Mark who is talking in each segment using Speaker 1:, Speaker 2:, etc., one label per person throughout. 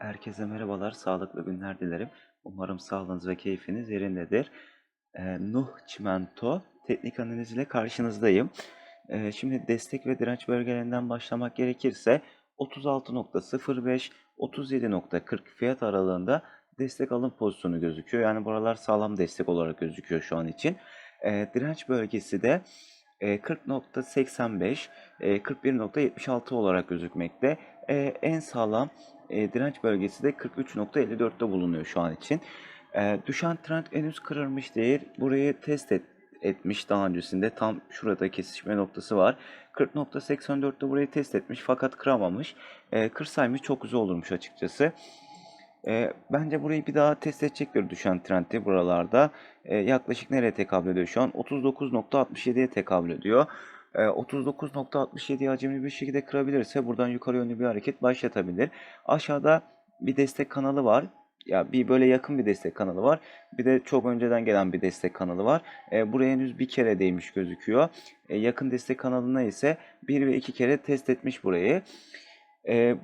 Speaker 1: Herkese merhabalar, sağlıklı günler dilerim. Umarım sağlığınız ve keyfiniz yerindedir. Eee, Nuh Çimento teknik analiz ile karşınızdayım. Eee, şimdi destek ve direnç bölgelerinden başlamak gerekirse 36.05 37.40 fiyat aralığında destek alım pozisyonu gözüküyor. Yani buralar sağlam destek olarak gözüküyor şu an için. Eee, direnç bölgesi de eee, 40.85 eee, 41.76 olarak gözükmekte. En sağlam eee, direnç bölgesi de 43.54'te bulunuyor şu an için. Eee, düşen trend henüz kırılmış değil. Burayı test et, etmiş daha öncesinde. Tam şurada kesişme noktası var. 40.84'te burayı test etmiş fakat kıramamış. Eee kırsaymış çok güzel olurmuş açıkçası. Eee, bence burayı bir daha test edecektir düşen trendi buralarda. Eee, yaklaşık nereye tekabül ediyor şu an? 39.67'ye tekabül ediyor. Eee, 39.67'yi hacimli bir şekilde kırabilirse buradan yukarı yönlü bir hareket başlatabilir. Aşağıda bir destek kanalı var. Ya bir böyle yakın bir destek kanalı var. Bir de çok önceden gelen bir destek kanalı var. Eee, buraya henüz bir kere değmiş gözüküyor. Eee, yakın destek kanalına ise bir ve iki kere test etmiş burayı. Eee,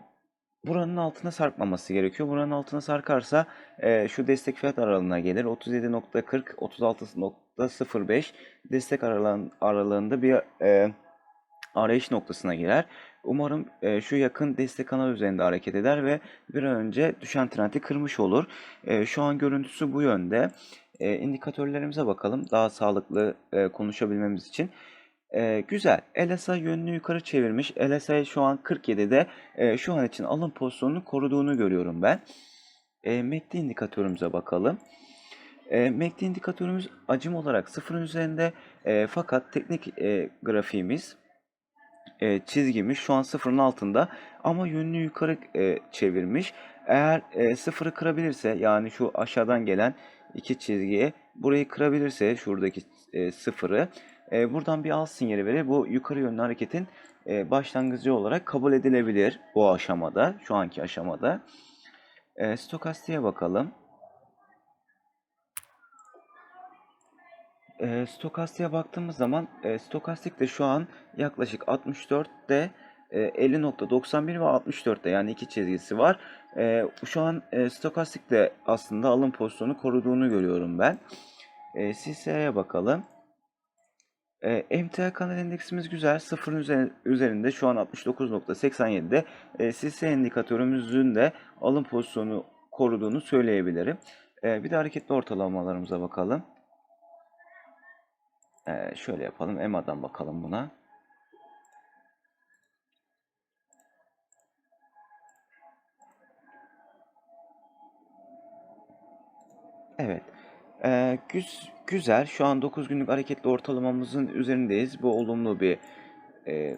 Speaker 1: buranın altına sarkmaması gerekiyor. Buranın altına sarkarsa eee, şu destek fiyat aralığına gelir. 37.40, 36.05 destek aralığın, aralığında bir eee, arayış noktasına girer. Umarım eee, şu yakın destek kanalı üzerinde hareket eder ve bir an önce düşen trendi kırmış olur. Eee, şu an görüntüsü bu yönde. Eee, indikatörlerimize bakalım daha sağlıklı eee, konuşabilmemiz için. Eee, güzel. LSI yönünü yukarı çevirmiş. LSI şu an 47'de. Eee, şu an için alım pozisyonunu koruduğunu görüyorum ben. Eee MACD indikatörümüze bakalım. Eee MACD indikatörümüz acım olarak sıfırın üzerinde. Eee, fakat teknik eee, grafiğimiz eee, çizgimiz şu an sıfırın altında ama yönünü yukarı eee, çevirmiş. Eğer eee, sıfırı kırabilirse yani şu aşağıdan gelen iki çizgiye burayı kırabilirse şuradaki eee, sıfırı eee, buradan bir al sinyali verir. Bu yukarı yönlü hareketin eee, başlangıcı olarak kabul edilebilir bu aşamada, şu anki aşamada. Eee stokastiğe bakalım. Eee stokastiğe baktığımız zaman eee, stokastik de şu an yaklaşık 64'te eee, 50.91 ve 64'te yani iki çizgisi var. Eee, şu an eee, stokastik de aslında alım pozisyonu koruduğunu görüyorum ben. CSI'ye bakalım. Eee MTA kanal endeksimiz güzel. Sıfırın üzer- üzerinde şu an 69.87'de. Eee CSI indikatörümüzün de alım pozisyonu koruduğunu söyleyebilirim. Eee, bir de hareketli ortalamalarımıza bakalım. Eee, şöyle yapalım. EMA'dan bakalım buna. Evet. Güz güzel. Şu an 9 günlük hareketli ortalamamızın üzerindeyiz. Bu olumlu bir eee,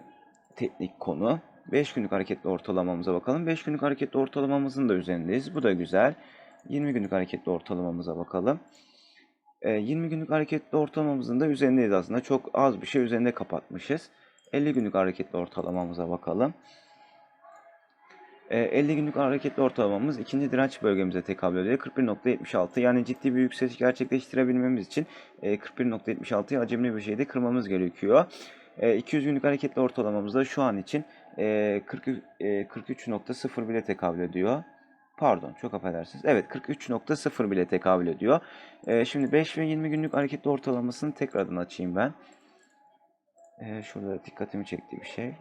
Speaker 1: teknik konu. 5 günlük hareketli ortalamamıza bakalım. 5 günlük hareketli ortalamamızın da üzerindeyiz. Bu da güzel. 20 günlük hareketli ortalamamıza bakalım. Eee, 20 günlük hareketli ortalamamızın da üzerindeyiz aslında. Çok az bir şey üzerinde kapatmışız. 50 günlük hareketli ortalamamıza bakalım. Eee, 50 günlük hareketli ortalamamız ikinci direnç bölgemize tekabül ediyor. 41.76 yani ciddi bir yükseliş gerçekleştirebilmemiz için eee, 41.76'yı acemli bir şekilde kırmamız gerekiyor. Eee, 200 günlük hareketli ortalamamız da şu an için eee, 40, eee, 43.0 bile tekabül ediyor. Pardon çok affedersiniz. Evet 43.0 bile tekabül ediyor. Eee, şimdi 5 ve 20 günlük hareketli ortalamasını tekrardan açayım ben. Eee, şurada dikkatimi çekti bir şey.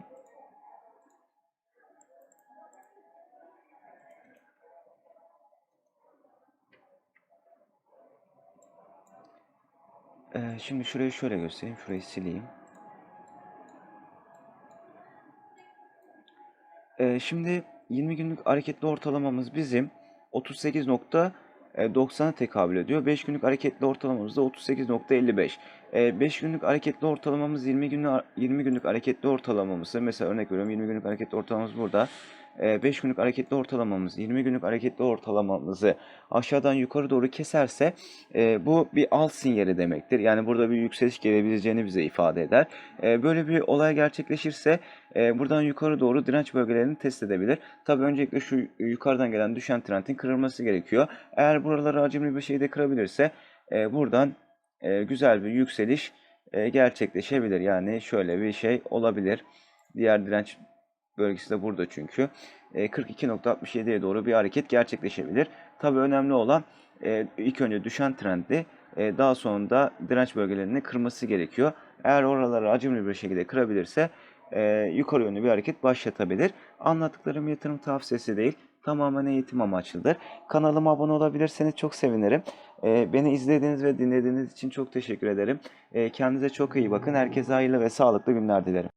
Speaker 1: Eee, şimdi şurayı şöyle göstereyim. Şurayı sileyim. Eee, şimdi 20 günlük hareketli ortalamamız bizim 38.90'a tekabül ediyor. 5 günlük hareketli ortalamamız da 38.55. Eee, 5 günlük hareketli ortalamamız 20 günlük 20 günlük hareketli ortalamamızı mesela örnek veriyorum 20 günlük hareketli ortalamamız burada. Eee, 5 günlük hareketli ortalamamız 20 günlük hareketli ortalamamızı aşağıdan yukarı doğru keserse eee, bu bir al sinyali demektir. Yani burada bir yükseliş gelebileceğini bize ifade eder. Eee, böyle bir olay gerçekleşirse eee, buradan yukarı doğru direnç bölgelerini test edebilir. Tabii öncelikle şu yukarıdan gelen düşen trendin kırılması gerekiyor. Eğer buraları hacimli bir şekilde kırabilirse buradan güzel bir yükseliş gerçekleşebilir. Yani şöyle bir şey olabilir. Diğer direnç bölgesi de burada çünkü. E, 42.67'ye doğru bir hareket gerçekleşebilir. Tabii önemli olan e, ilk önce düşen trendi e, daha sonra da direnç bölgelerini kırması gerekiyor. Eğer oraları acımlı bir şekilde kırabilirse e, yukarı yönlü bir hareket başlatabilir. Anlattıklarım yatırım tavsiyesi değil. Tamamen eğitim amaçlıdır. Kanalıma abone olabilirseniz çok sevinirim. Beni izlediğiniz ve dinlediğiniz için çok teşekkür ederim. Kendinize çok iyi bakın. Herkese hayırlı ve sağlıklı günler dilerim.